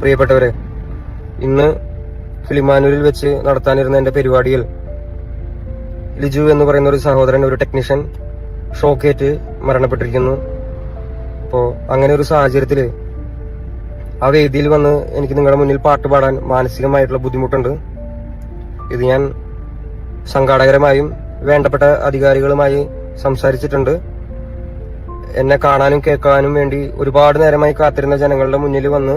പ്രിയപ്പെട്ടവരെ ഇന്ന് കിളിമാനൂരിൽ വെച്ച് നടത്താനിരുന്ന എന്റെ പരിപാടിയിൽ ലിജു എന്ന് പറയുന്ന ഒരു സഹോദരൻ ഒരു ടെക്നീഷ്യൻ ഷോക്കേറ്റ് മരണപ്പെട്ടിരിക്കുന്നു. അപ്പോൾ അങ്ങനെ ഒരു സാഹചര്യത്തിൽ ആ വേദിയിൽ വന്ന് എനിക്ക് നിങ്ങളുടെ മുന്നിൽ പാട്ട് പാടാൻ മാനസികമായിട്ടുള്ള ബുദ്ധിമുട്ടുണ്ട്. ഇത് ഞാൻ സംഘാടകരമായും വേണ്ടപ്പെട്ട അധികാരികളുമായി സംസാരിച്ചിട്ടുണ്ട്. എന്നെ കാണാനും കേൾക്കാനും വേണ്ടി ഒരുപാട് നേരമായി കാത്തിരുന്ന ജനങ്ങളുടെ മുന്നിൽ വന്ന്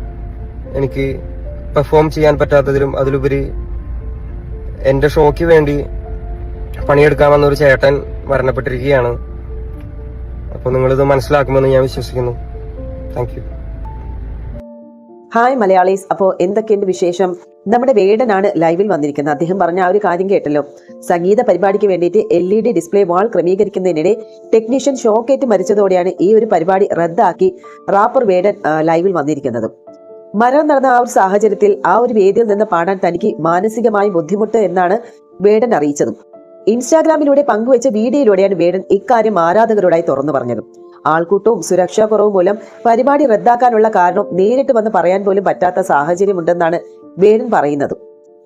എനിക്ക് പെർഫോം ചെയ്യാൻ പറ്റാത്തതിലും അതിലുപരി എന്റെ ഷോയ്ക്ക് വേണ്ടി പണിയെടുക്കാൻ വന്ന ഒരു ചേട്ടൻ മരണപ്പെട്ടിരിക്കുകയാണ്. അപ്പോൾ നിങ്ങളിത് മനസ്സിലാക്കുമെന്ന് ഞാൻ വിശ്വസിക്കുന്നു. Thank you hi Malayalees. അപ്പോൾ എന്തൊക്കെയുണ്ട് വിശേഷം? നമ്മുടെ വേടനാണ് ലൈവിൽ വന്നിരിക്കുന്നത്. അദ്ദേഹം പറഞ്ഞ ആ ഒരു കാര്യം കേട്ടല്ലോ. സംഗീത പരിപാടിക്ക് വേണ്ടിയിട്ട് L E D display wall ക്രമീകരിക്കുന്നതിനിടെ technician ഷോക്കേറ്റ് മരിച്ചതോടെയാണ് ഈ ഒരു പരിപാടി റദ്ദാക്കി റാപ്പർ വേടൻ ലൈവിൽ വന്നിരിക്കുന്നത്. മരണം നടന്ന ആ ഒരു സാഹചര്യത്തിൽ ആ ഒരു വേദിയിൽ നിന്ന് പാടാൻ തനിക്ക് മാനസികമായി ബുദ്ധിമുട്ട് എന്നാണ് വേടൻ അറിയിച്ചതും. ഇൻസ്റ്റാഗ്രാമിലൂടെ പങ്കുവച്ച വീഡിയോയിലൂടെയാണ് വേടൻ ഇക്കാര്യം ആരാധകരോടായി തുറന്നു പറഞ്ഞത്. ആൾക്കൂട്ടവും സുരക്ഷാ കുറവും മൂലം പരിപാടി റദ്ദാക്കാനുള്ള കാരണം നേരിട്ട് വന്ന് പറയാൻ പോലും പറ്റാത്ത സാഹചര്യമുണ്ടെന്നാണ് വേടൻ പറയുന്നത്.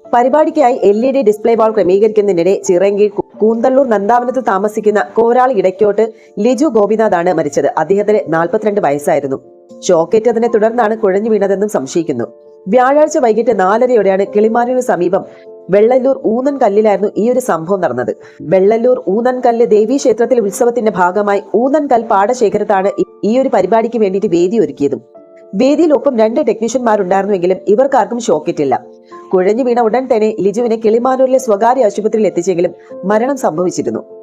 പരിപാടിക്കായി L E D display wall ക്രമീകരിക്കുന്നതിനിടെ ചിറങ്കി Koonthalloor നന്ദാവനത്ത് താമസിക്കുന്ന കോരാളി ഇടയ്ക്കോട്ട് ലിജു ഗോപിനാഥാണ് മരിച്ചത്. അദ്ദേഹത്തിന് നാൽപ്പത്തിരണ്ട് വയസ്സായിരുന്നു. ഷോക്കേറ്റതിനെ തുടർന്നാണ് കുഴഞ്ഞു വീണതെന്നും സംശയിക്കുന്നു. വ്യാഴാഴ്ച വൈകിട്ട് നാലരയോടെയാണ് കിളിമാനൂരിന് സമീപം വെള്ളല്ലൂർ ഊന്നൻ കല്ലിലായിരുന്നു ഈ ഒരു സംഭവം നടന്നത്. വെള്ളല്ലൂർ ഊന്നൻ കല്ല് ദേവീ ഉത്സവത്തിന്റെ ഭാഗമായി ഊന്നൻ കൽ പാടശേഖരത്താണ് ഈ ഒരു പരിപാടിക്ക് വേണ്ടിയിട്ട് വേദി ഒരുക്കിയതും. വേദിയിൽ ഒപ്പം രണ്ട് ടെക്നീഷ്യന്മാരുണ്ടായിരുന്നുവെങ്കിലും ഇവർക്കാർക്കും ഷോക്കിറ്റില്ല കുഴഞ്ഞു വീണ ഉടൻ തന്നെ ലിജുവിനെ കിളിമാനൂരിലെ സ്വകാര്യ ആശുപത്രിയിൽ എത്തിച്ചെങ്കിലും മരണം സംഭവിച്ചിരുന്നു.